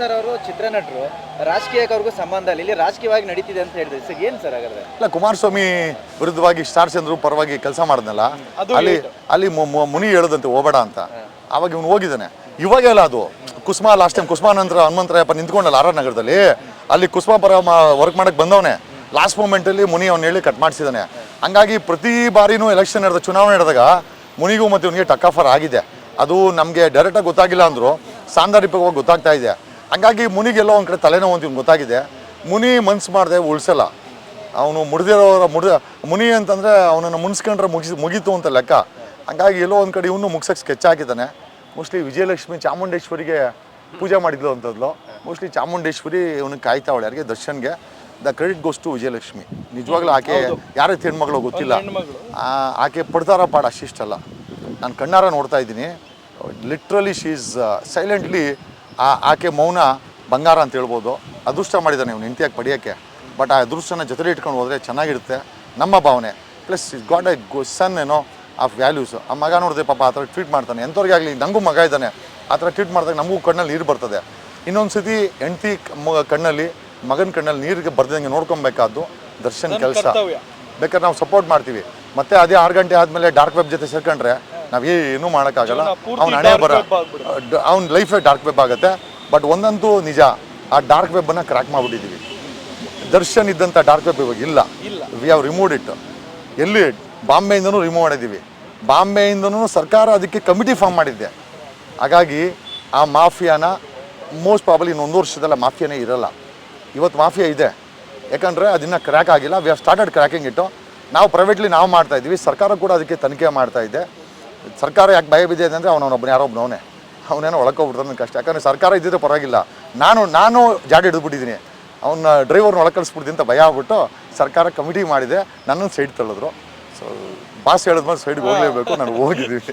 Sir ಅವರು ಚಿತ್ರನಟರು ರಾಜಕೀಯಕ್ಕೆ ಅವ್ರಿಗೂ ಸಂಬಂಧ ಇಲ್ಲ. ಇಲ್ಲಿ ರಾಜಕೀಯವಾಗಿ ನಡೀತಿದೆ ಅಂತ ಹೇಳಿದ್ರೆ. ಸರ್ ಏನು ಸರ್ ಹಾಗಾದ್ರೆ? ಇಲ್ಲ ಕುಮಾರಸ್ವಾಮಿ ವಿರುದ್ಧವಾಗಿ ಸ್ಟಾರ್ ಚಂದ್ರು ಪರವಾಗಿ ಕೆಲಸ ಮಾಡಿದ್ನಲ್ಲ ಅಲ್ಲಿ ಅಲ್ಲಿ ಮು- ಮು- ಮುನಿ ಹೇಳದಂತೆ ಹೋಗಬೇಡ ಅಂತ. ಅವಾಗ ಇವನು ಹೋಗಿದ್ದಾನೆ. ಇವಾಗೆಲ್ಲ ಅದು ಕುಸ್ಮಾ ಲಾಸ್ಟ್ ಟೈಮ್ ಕುಸ್ಮಾ ನಂತರ ಹನುಮಂತರಾಯಪ್ಪ ನಿಂತ್ಕೊಂಡಲ್ಲ ಆರ್ ಆರ್ ನಗರದಲ್ಲಿ ಅಲ್ಲಿ ಕುಸ್ಮಾ ಪರ ವರ್ಕ್ ಮಾಡಕ್ ಬಂದವನೇ. ಲಾಸ್ಟ್ ಮೂಮೆಂಟಲ್ಲಿ ಮುನಿ ಅವ್ನು ಹೇಳಿ ಕಟ್ ಮಾಡಿಸಿದಾನೆ ಹಂಗಾಗಿ ಪ್ರತಿ ಬಾರಿನೂ ಎಲೆಕ್ಷನ್ ನಡೆದ ಚುನಾವಣೆ ನಡೆದಾಗ ಮುನಿಗೂ ಮತ್ತು ಇವನಿಗೆ ಟಕ್ಕಾಫರ್ ಆಗಿದೆ. ಅದು ನಮಗೆ ಡೈರೆಕ್ಟಾಗಿ ಗೊತ್ತಾಗಿಲ್ಲ ಅಂದರು ಸಾಂದರ್ಭಿಕವಾಗಿ ಗೊತ್ತಾಗ್ತಾ ಇದೆ. ಹಂಗಾಗಿ ಮುನಿಗೆಲ್ಲ ಒಂದು ಕಡೆ ತಲೆನೋವು ಅಂತ ಗೊತ್ತಾಗಿದೆ. ಮುನಿ ಮನ್ಸು ಮಾಡಿದೆ ಉಳಿಸಲ್ಲ. ಅವನು ಮುಡ್ದಿರೋರ ಮುರಿದ ಮುನಿ ಅಂತಂದರೆ ಅವನನ್ನು ಮುನ್ಸ್ಕೊಂಡ್ರೆ ಮುಗಿಸಿ ಮುಗೀತು ಅಂತ ಲೆಕ್ಕ. ಹಂಗಾಗಿ ಎಲ್ಲೋ ಒಂದು ಕಡೆ ಇವನು ಮುಗ್ಸಕ್ಕೆ ಸ್ಕೆಚ್ ಹಾಕಿದ್ದಾನೆ ಮೋಸ್ಟ್ಲಿ ವಿಜಯಲಕ್ಷ್ಮಿ ಚಾಮುಂಡೇಶ್ವರಿಗೆ ಪೂಜೆ ಮಾಡಿದ್ಲು ಅಂತದ್ಲು. ಮೋಸ್ಟ್ಲಿ ಚಾಮುಂಡೇಶ್ವರಿ ಇವನಿಗೆ ಕಾಯ್ತಾವಳೆ ಯಾರಿಗೆ? ದರ್ಶನ್ಗೆ. The credit goes to Vijayalakshmi. ನಿಜವಾಗ್ಲೂ ಆಕೆ ಯಾರೇ ಹೆಣ್ಮಗಳು ಗೊತ್ತಿಲ್ಲ. ಆಕೆ ಪಡ್ತಾರ ಪಾಡ ಅಷ್ಟಿಷ್ಟಲ್ಲ. ನಾನು ಕಣ್ಣಾರ ನೋಡ್ತಾ ಇದ್ದೀನಿ. ಲಿಟ್ರಲಿ ಶೀಸ್ ಸೈಲೆಂಟ್ಲಿ ಆಕೆ ಮೌನ ಬಂಗಾರ ಅಂತ ಹೇಳ್ಬೋದು. ಅದೃಷ್ಟ ಮಾಡಿದ ನೀವು ಹೆಂಡತಿಯಾಗಿ ಪಡೆಯೋಕ್ಕೆ. ಬಟ್ ಆ ಅದೃಷ್ಟನ ಜೊತೆಲಿ ಇಟ್ಕೊಂಡು ಹೋದರೆ ಚೆನ್ನಾಗಿರುತ್ತೆ ನಮ್ಮ ಭಾವನೆ. Plus is got a good son ಏನೋ ಆಫ್ ವ್ಯಾಲ್ಯೂಸ್ ಆ ಮಗ ನೋಡಿದೆ ಪಾಪ ಆ ಥರ ಟ್ರೀಟ್ ಮಾಡ್ತಾನೆ. ಎಂಥವ್ರಿಗೆ ಆಗಲಿ ನನಗೂ ಮಗ ಇದ್ದಾನೆ. ಆ ಥರ ಟ್ರೀಟ್ ಮಾಡಿದಾಗ ನಮಗೂ ಕಣ್ಣಲ್ಲಿ ನೀರು ಬರ್ತದೆ. ಇನ್ನೊಂದು ಸತಿ ಹೆಂಡತಿ ಕಣ್ಣಲ್ಲಿ ಮಗನ ಕಣ್ಣಲ್ಲಿ ನೀರಿಗೆ ಬರ್ದಂಗೆ ನೋಡ್ಕೊಬೇಕಾದ್ದು ದರ್ಶನ್ ಕೆಲಸ. ಬೇಕಾದ್ರೆ ನಾವು ಸಪೋರ್ಟ್ ಮಾಡ್ತೀವಿ. ಮತ್ತೆ ಅದೇ ಆರು ಗಂಟೆ ಆದಮೇಲೆ ಡಾರ್ಕ್ ವೆಬ್ ಜೊತೆ ಸೇರ್ಕೊಂಡ್ರೆ ನಾವು ಏನೂ ಮಾಡೋಕ್ಕಾಗಲ್ಲ. ಅವ್ನು ಹಣೆ ಬರ ಅವ್ನ ಲೈಫೇ ಡಾರ್ಕ್ ವೆಬ್ ಆಗುತ್ತೆ. ಬಟ್ ಒಂದಂತೂ ನಿಜ ಆ ಡಾರ್ಕ್ ವೆಬ್ಬನ್ನು ಕ್ರ್ಯಾಕ್ ಮಾಡಿಬಿಟ್ಟಿದ್ದೀವಿ ದರ್ಶನ್ ಇದ್ದಂಥ ಡಾರ್ಕ್ ವೆಬ್ ಇವಾಗ ಇಲ್ಲ. ವಿ ಹಾವ್ ರಿಮೂವ್ ಇಟ್ ಎಲ್ಲಿ? ಬಾಂಬೆಯಿಂದನೂ ರಿಮೂವ್ ಮಾಡಿದ್ದೀವಿ ಬಾಂಬೆಯಿಂದನೂ ಸರ್ಕಾರ ಅದಕ್ಕೆ ಕಮಿಟಿ ಫಾರ್ಮ್ ಮಾಡಿದ್ದೆ. ಹಾಗಾಗಿ ಆ ಮಾಫಿಯಾನ ಮೋಸ್ಟ್ ಪ್ರಾಬಲಿ ಇನ್ನೊಂದು ವರ್ಷದಲ್ಲ ಮಾಫಿಯಾನೇ ಇರಲ್ಲ. ಇವತ್ತು ಮಾಫಿಯಾ ಇದೆ. ಯಾಕಂದರೆ ಅದನ್ನ ಕ್ರ್ಯಾಕ್ ಆಗಿಲ್ಲ. ವಿ ಹಾವ್ ಸ್ಟಾರ್ಟೆಡ್ ಕ್ರ್ಯಾಕಿಂಗ್ ಇಟ್ಟು ನಾವು ಪ್ರೈವೇಟ್ಲಿ ನಾವು ಮಾಡ್ತಾಯಿದ್ದೀವಿ ಸರ್ಕಾರ ಕೂಡ ಅದಕ್ಕೆ ತನಿಖೆ ಮಾಡ್ತಾಯಿದೆ ಸರ್ಕಾರ ಯಾಕೆ ಭಯ ಬಿದ್ದಿದೆ ಅಂದರೆ ಅವನೊಬ್ಬನ ಯಾರೋ ಒಬ್ಬನವನೇ ಅವನೇನೋ ಒಳಕೋಗ್ಬಿಡ್ತಾನೆ ಕಷ್ಟ ಯಾಕಂದರೆ ಸರ್ಕಾರ ಇದ್ದಿದ್ರೆ ಪರವಾಗಿಲ್ಲ. ನಾನು ನಾನು ಜಾಡಿ ಹಿಡಿದ್ಬಿಟ್ಟಿದ್ದೀನಿ. ಅವನ ಡ್ರೈವರ್ನ ಒಳಕಳಿಸ್ಬಿಡ್ತೀನಿ ಕಳಿಸ್ಬಿಡ್ತೀನಿ ಅಂತ ಭಯ ಆಗ್ಬಿಟ್ಟು ಸರ್ಕಾರ ಕಮಿಟಿ ಮಾಡಿದೆ. ನನ್ನ ಸೈಡ್ ತಳ್ಳಿದ್ರು. ಸೊ ಬಾಸ್ ಹೇಳಿದ್ಮೇಲೆ ಸೈಡ್ಗೆ ಹೋಗಲೇಬೇಕು. ನಾನು ಹೋಗಿದ್ದೀವಿ